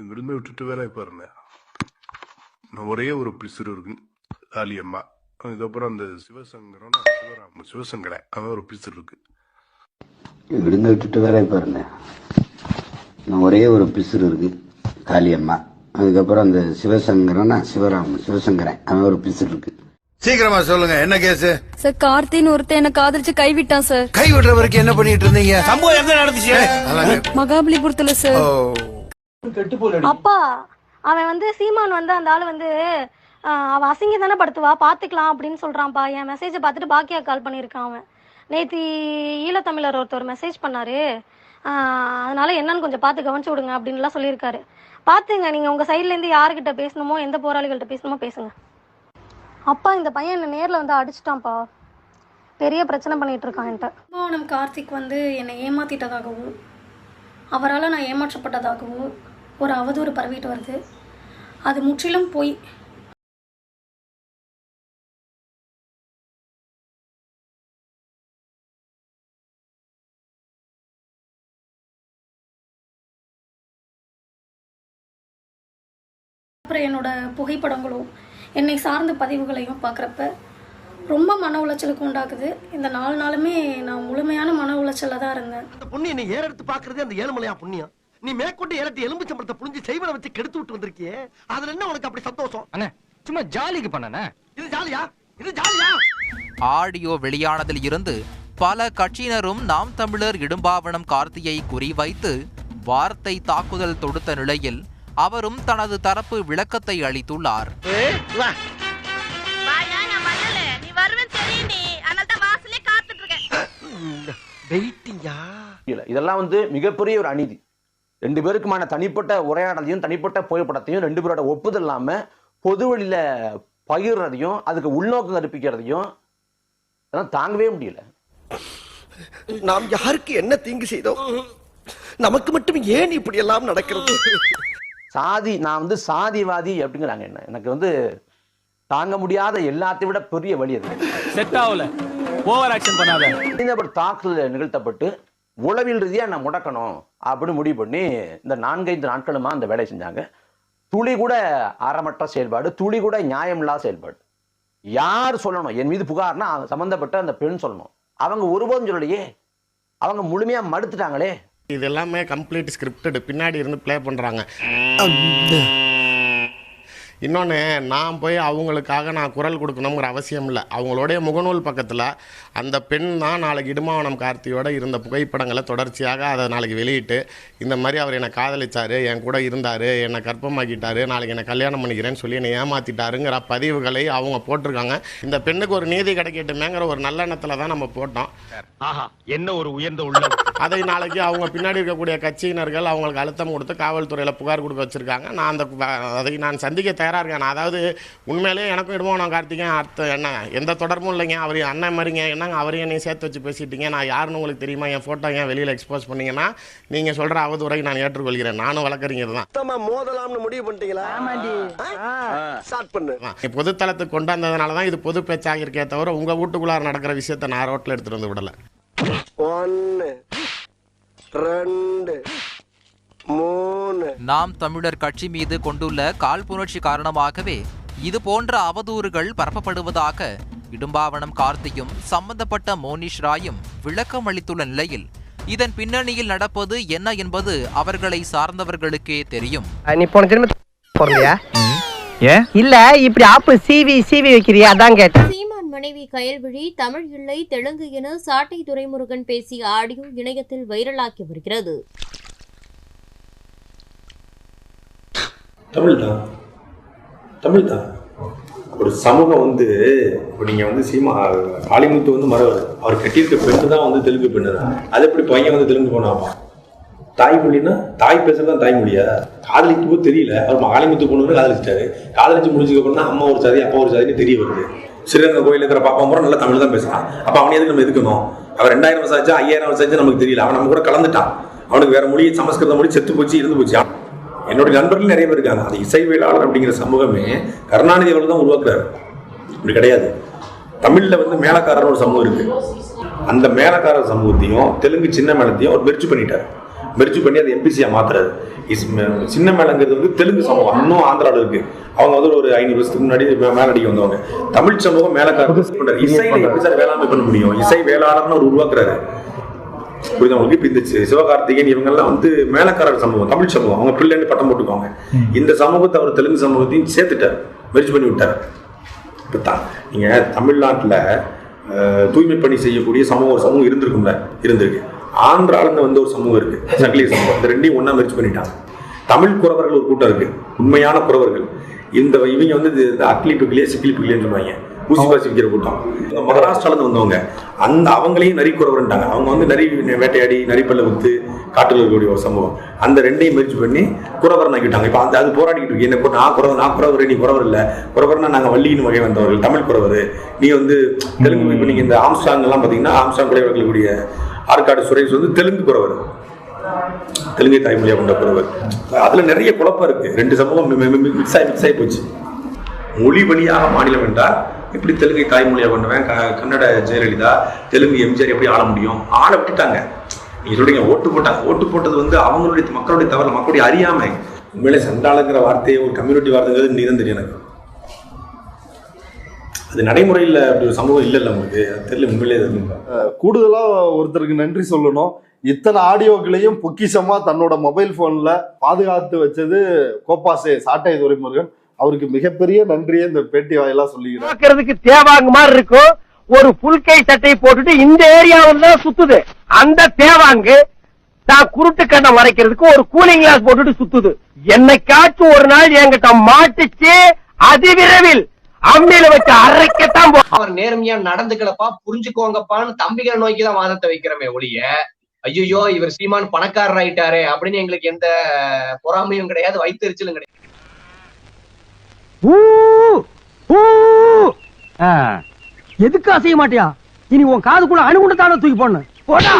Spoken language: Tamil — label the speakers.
Speaker 1: இங்கிருந்து விட்டுட்டு வேற நான் ஒரே ஒரு பிசுறு இருக்கு. காளியம்மா. அதுக்கப்புறம் அந்த சிவசங்கரன் சிவராம சிவசங்கரை அவன் ஒரு பிசுறு இருக்கு.
Speaker 2: விடுங்க விட்டுட்டு வேற நான் ஒரே ஒரு பிசுறு இருக்கு. காளியம்மா. அதுக்கப்புறம் அந்த சிவசங்கரனா சிவராமன் சிவசங்கரன் அவன் ஒரு பிசுறு இருக்கு.
Speaker 3: சீக்கிரமா சொல்லுங்க என்ன கேஸ்?
Speaker 4: சார் கார்த்தின்னு ஒருத்தன் என்ன காதலிச்சு கைவிட்டான் சார்.
Speaker 3: கை விடுற வரைக்கும் என்ன பண்ணிட்டு இருந்தீங்க?
Speaker 5: சம்பவம் எங்க நடந்துச்சு?
Speaker 4: மகாபலிபுரத்துல சார்.
Speaker 3: ஓ.
Speaker 6: அப்பா அவன் வந்து சீமான் வந்து அந்த ஆளு வந்து அவ அசிங்க தானே படுத்துவா? பாத்துக்கலாம் அப்படின்னு சொல்றான்ப்பா. என் மெசேஜை பார்த்துட்டு பாக்கியா கால் பண்ணியிருக்கான் அவன். நேத்தி ஈழத்தமிழர் ஒருத்தர் மெசேஜ் பண்ணாரு. அதனால என்னன்னு கொஞ்சம் பார்த்து கவனிச்சு விடுங்க அப்படின்லாம் சொல்லியிருக்காரு. பாத்துங்க நீங்க உங்க சைட்ல இருந்து யாருக்கிட்ட பேசணுமோ எந்த போராளிகள்கிட்ட பேசணுமோ பேசுங்க. அப்பா இந்த பையன் என்ன நேர்ல வந்து அடிச்சிட்டான்ப்பா. பெரிய பிரச்சனை பண்ணிட்டு இருக்கான் என்கிட்ட. கும்பகோணம் கார்த்திக் வந்து என்னை ஏமாத்திட்டதாகவும் அவரால் நான் ஏமாற்றப்பட்டதாகவும் ஒரு அவதூறு பரவிட்டு வருது. அது முற்றிலும் போய் அப்புறம் என்னோட புகைப்படங்களும் என்னை சார்ந்த பதிவுகளையும் பார்க்குறப்ப ரொம்ப மன உளைச்சலுக்கு உண்டாக்குது. இந்த நாலு நாளுமே நான் முழுமையான மன உளைச்சலில் தான் இருந்தேன்.
Speaker 5: அந்த புண்ணியம் நீ ஏறெடுத்து பார்க்கறது அந்த ஏழுமலையா புண்ணியம். நீ மேற்கொண்டு ஏறட்டு எலும்பு சம்பளத்தை புழிஞ்சு செய்வனை வச்சு கெடுத்து விட்டு வந்திருக்கியே. அதுல என்ன உனக்கு அப்படி சந்தோஷம்?
Speaker 7: அண்ணே சும்மா ஜாலிக்கு பண்ணனே?
Speaker 5: இது ஜாலியா? இது ஜாலியா?
Speaker 8: ஆடியோ வெளியானதில் இருந்து பல கட்சியினரும் நாம் தமிழர் இடும்பாவனம் கார்த்தியை குறிவைத்து வார்த்தை தாக்குதல் தொடுத்த நிலையில் அவரும் தனது தரப்பு விளக்கத்தை அளித்துள்ளார்.
Speaker 9: இதெல்லாம் வந்து மிகப்பெரிய ஒரு அநீதி. ரெண்டு பேருக்குமான தனிப்பட்ட உரையாடலையும் தனிப்பட்ட புகைப்படத்தையும் ரெண்டு பேரோட ஒப்புதல் இல்லாம பொது வழியில பகிர்றதையும் அதுக்கு உள்நோக்கம் கற்பிக்கிறதையும் அதெல்லாம் தாங்கவே முடியல.
Speaker 5: நாம் யாருக்கு என்ன தீங்கு செய்தோம் நமக்கு மட்டும் ஏன் இப்படி எல்லாம் நடக்கிறது?
Speaker 9: சாதி நான் வந்து சாதிவாதி அப்படிங்கிறாங்க என்ன? எனக்கு வந்து தாங்க முடியாத எல்லாத்தையும் விட பெரிய வழி அது.
Speaker 7: செட் ஆகல. ஓவர் ஆக்ஷன் பண்ணாத.
Speaker 9: தாக்குதல் நிகழ்த்தப்பட்டு உளவியல் ரீதியா நான் முடக்கணும் அப்படின்னு முடிவு பண்ணி இந்த நான்கைந்து நாட்களுமா அந்த வேலையை செஞ்சாங்க. துளி கூட அறமற்ற செயல்பாடு துளி கூட நியாயமில்லாத செயல்பாடு. யார் சொல்லணும்? என் மீது புகார்னா சம்பந்தப்பட்ட அந்த பெண் சொல்லணும். அவங்க ஒருபோதும் சொல்லலையே. அவங்க முழுமையா மடுத்துட்டாங்களே.
Speaker 10: இது எல்லாமே கம்ப்ளீட் ஸ்கிரிப்டட் பின்னாடி இருந்து ப்ளே பண்ணுறாங்க இன்னொன்று நான் போய் அவங்களுக்காக நான் குரல் கொடுக்கணுங்கிற அவசியம் இல்லை. அவங்களுடைய முகநூல் பக்கத்தில் அந்த பெண் தான் நாளைக்கு இடுமாவனம் கார்த்தியோட இருந்த புகைப்படங்களை தொடர்ச்சியாக அதை நாளைக்கு வெளியிட்டு இந்த மாதிரி அவர் என்னை காதலிச்சாரு என் கூட இருந்தார் என்னை கர்ப்பமாக்கிட்டாரு நாளைக்கு என்னை கல்யாணம் பண்ணிக்கிறேன்னு சொல்லி என்னை ஏமாத்திட்டாருங்கிற பதிவுகளை அவங்க போட்டிருக்காங்க. இந்த பெண்ணுக்கு ஒரு நீதி கிடைக்கட்டுமேங்கிற ஒரு நல்லெண்ணத்தில் தான் நம்ம போட்டோம்.
Speaker 5: ஆஹா என்ன ஒரு உயர்ந்த உள்ளம்.
Speaker 10: அதை நாளைக்கு அவங்க பின்னாடி இருக்கக்கூடிய கட்சியினர்கள் அவங்களுக்கு அழுத்தம் கொடுத்து காவல்துறையில் புகார் கொடுக்க வச்சிருக்காங்க. நான் அந்த அதை நான் சந்திக்க தயாராக இருக்கேன் நான். அதாவது உண்மையிலேயே எனக்கும் இடுவோம் கார்த்திகேயன். அர்த்தம் என்ன எந்த தொடர்பும் இல்லைங்க. அவர் அண்ணன் மாதிரிங்க. என்னங்க அவரையும் நீ சேர்த்து வச்சு பேசிட்டீங்க. நான் யாருன்னு உங்களுக்கு தெரியுமா? என் ஃபோட்டோ ஏன் வெளியில் எக்ஸ்போஸ் பண்ணீங்கன்னா நீங்கள் சொல்கிற அவதூறை நான் ஏற்றுக்கொள்கிறேன். நானும் வழக்கறிஞர் தான்
Speaker 5: மோதலாம்னு முடிவு பண்ணிட்டீங்களா? ஸ்டார்ட் பண்ணு.
Speaker 10: நீ பொதுத்தளத்துக்கு கொண்டு வந்ததுனால தான் இது பொது பேச்சாக இருக்கே தவிர உங்கள் வீட்டுக்குள்ளார நடக்கிற விஷயத்தை நான் ரோட்டில் எடுத்துகிட்டு வந்து விடலை.
Speaker 5: ஒன்னு ரெண்டு
Speaker 8: நாம் தமிழர் கட்சி மீது கொண்டுள்ள காழ்ப்புணர்ச்சி காரணமாகவே இது போன்ற அவதூறுகள் பரப்பப்படுவதாக இடும்பாவனம் கார்த்தியும் சம்பந்தப்பட்ட மோனிஷ் ராயும் விளக்கம் அளித்துள்ள நிலையில் இதன் பின்னணியில் நடப்பது என்ன என்பது அவர்களை சார்ந்தவர்களுக்கே தெரியும்.
Speaker 5: நீ போன இல்ல இப்படி ஆப்பு சிவி சிவி வைக்கிறியா? அதான் கேட்டேன்.
Speaker 11: சீமான் மனைவி கயல்விழி தமிழ் இல்லை தெலுங்கு என சாட்டை துரைமுருகன் பேசிய ஆடியோ இணையத்தில் வைரலாகி வருகிறது.
Speaker 12: தமிழ் தான் தமிழ் தான் ஒரு சமூகம் வந்து இப்போ நீங்கள் வந்து சீமா காளிமுத்து வந்து மறவர் அவர் கட்டியிருக்க பெண்ணு தான் வந்து தெலுங்கு பெண்ணு தான். அது எப்படி பையன் வந்து தெலுங்கு பொண்ணாப்பா தாய்மொழின்னா தாய் பேசுறது தான் தாய்மொழியா காதலிக்கும் போது தெரியல. அவர் காளிமுத்து பொண்ணு காதலிச்சிட்டாரு. காதலிச்சு முடிஞ்சதுக்கப்புறம் தான் அம்மா ஒரு சாதி அப்பா ஒரு சாதின்னு தெரிய வருது. ஸ்ரீரங்கம் கோயில் இருக்கிற பாப்பா பூரா நல்லா தமிழ் தான் பேசுறான். அப்போ அவனை எதுக்கு நம்ம எதுக்கணும் அவர் ரெண்டாயிரம் வருஷம் ஆச்சு ஐயாயிரம் வருஷம் ஆச்சு நமக்கு தெரியல. அவன் நம்ம கூட கலந்துட்டான். அவனுக்கு வேற மொழி சமஸ்கிருத மொழி செத்து போச்சு இருந்து போச்சு. என்னுடைய நண்பர்கள் நிறைய பேர் இருக்காங்க. அந்த இசைவியலாளர் அப்படிங்கிற சமூகமே கருணாநிதி அவர்கள் தான் உருவாக்குறாரு. இப்படி கிடையாது. தமிழ்ல வந்து மேலக்காரர் ஒரு சமூகம் இருக்கு. அந்த மேலக்காரர் சமூகத்தையும் தெலுங்கு சின்ன மேளத்தையும் அவர் மெர்ஜ் பண்ணிட்டார். மெர்ஜ் பண்ணி அதை எம்பிசியா மாத்துறாரு. இஸ் சின்ன மேளங்கிறது வந்து தெலுங்கு சமூகம். இன்னும் ஆந்திரால இருக்கு. அவங்க வந்து ஒரு ஐநூறு வருஷத்துக்கு முன்னாடி மேலடிக்கு வந்தவங்க. தமிழ் சமூகம் மேலக்கார இசையில எப்படி சார் வேளாண்மை பண்ண முடியும்? இசை வேளாளர்னு ஒரு உருவாக்குறாரு. புரியுதா உங்களுக்கு? இப்ப இந்த சிவகார்த்திகேயன் இவங்கெல்லாம் வந்து மேலக்காரர் சமூகம் தமிழ் சமூகம். அவங்க பிள்ளைன்னு பட்டம் போட்டுக்குவாங்க. இந்த சமூகத்தை அவர் தெலுங்கு சமூகத்தையும் சேர்த்துட்டார். மெர்ஜ் பண்ணி விட்டார். இப்போ தான் நீங்க தமிழ்நாட்டுல தூய்மை பணி செய்யக்கூடிய சமூகம் ஒரு சமூகம் இருந்திருக்கும்ல இருந்திருக்கு. ஆந்திராலன்னு வந்து ஒரு சமூகம் இருக்கு. சங்கிலி சமூகம். இந்த ரெண்டையும் ஒண்ணா மெர்ஜ் பண்ணிட்டாங்க. தமிழ் குறவர்கள் ஒரு கூட்டம் இருக்கு. உண்மையான குறவர்கள். இந்த இவங்க வந்து இது- இந்த அக்லி பிக்கிலே சிக்கிலி பிக்கிலேன்னு சொல்லுவாங்க. ஊசி பாசி விற்கிற கூட்டம். இவங்க மகாராஷ்டிரால இருந்து வந்தவங்க அந்த அவங்களையும் நரி குறவர்ன்ட்டாங்க. அவங்க வந்து நரி வேட்டையாடி நரிப்பல்ல வித்து காட்டில் இருக்கக்கூடிய ஒரு சம்பவம். அந்த ரெண்டையும் முயற்சி பண்ணி குறவர் ஆக்கிட்டாங்க இப்போ அந்த அது போராடிக்கிட்டு இருக்கு. என்ன நான் குறவர் நான் குறவர் நீ குறவர் இல்லை. குறவர்னா நாங்கள் வள்ளியின் வகை வந்தவர்கள் தமிழ் குறவர். நீ வந்து தெலுங்கு இப்போ நீங்கள் இந்த ஆம்ஸ்டாங் எல்லாம் பார்த்தீங்கன்னா ஆம்ஸ்டாங் குறைவர்கள் கூடிய ஆற்காடு சுரேஷ் வந்து தெலுங்கு குறவர். தெலுங்கை தாய்மொழியாக கொண்ட குறவர். அதில் நிறைய குழப்பம் இருக்குது ரெண்டு சம்பவம் மிக்ஸ் ஆகி மிக்ஸ் ஆகி போச்சு. மொழி வழியாக மாநிலம் என்றால் எப்படி தெலுங்கை தாய்மொழியாக கொண்டவன்? க- கன்னட ஜெயலலிதா தெலுங்கு எம்ஜிஆர் எப்படி ஆள முடியும்? ஆள விட்டுட்டாங்க. நீங்க சொல்றீங்க ஓட்டு போட்டாங்க. ஓட்டு போட்டது வந்து அவங்களுடைய மக்களுடைய தவறு மக்களுடைய அறியாமை. உண்மையிலே சண்டாளங்கிற வார்த்தையை ஒரு கம்யூனிட்டி வார்த்தைங்கிறது நீ தான் தெரியும் எனக்கு. அது நடைமுறையில் அப்படி ஒரு சமூகம் இல்லை இல்லை உங்களுக்கு? அது தெரியல உண்மையிலே அது
Speaker 13: கூடுதலா ஒருத்தருக்கு நன்றி சொல்லணும். இத்தனை ஆடியோக்களையும் பொக்கிஷமா தன்னோட மொபைல் போன்ல பாதுகாத்து வச்சது கோப்பாசே சாட்டை துரைமுருகன். அவருக்கு மிகப்பெரிய நன்றியை இந்த பேட்டி வாயிலா சொல்லிக்கிறேன்
Speaker 5: பார்க்கறதுக்கு தேவாங்க மாதிரி இருக்கும். ஒரு புல் கை சட்டையை போட்டுட்டு இந்த ஏரியாவில் தான் சுத்துது. அந்த தேவாங்கு நான் குருட்டு கண்ணை மறைக்கிறதுக்கு ஒரு கூலிங் கிளாஸ் போட்டுட்டு சுத்துது. என்னைக்காச்சும் ஒரு நாள் என்கிட்ட மாட்டுச்சு அதிவிரைவில். அம்மியில வச்சு அரைக்கத்தான் போ
Speaker 14: அவர் நேர்மையா நடந்துக்கலப்பா புரிஞ்சுக்கோங்கப்பான்னு தம்பிகளை நோக்கி தான் வாதத்தை வைக்கிறோமே ஒழிய. ஐயோ இவர் சீமான் பணக்காரர் ஆயிட்டாரே அப்படின்னு எங்களுக்கு எந்த பொறாமையும் கிடையாது வைத்தறிச்சலும் கிடையாது.
Speaker 5: எதுக்கு அசைய மாட்டியா? இனி உன் காதுக்குள்ள அணுகுண்டு தானே தூக்கி போடணும். போடா.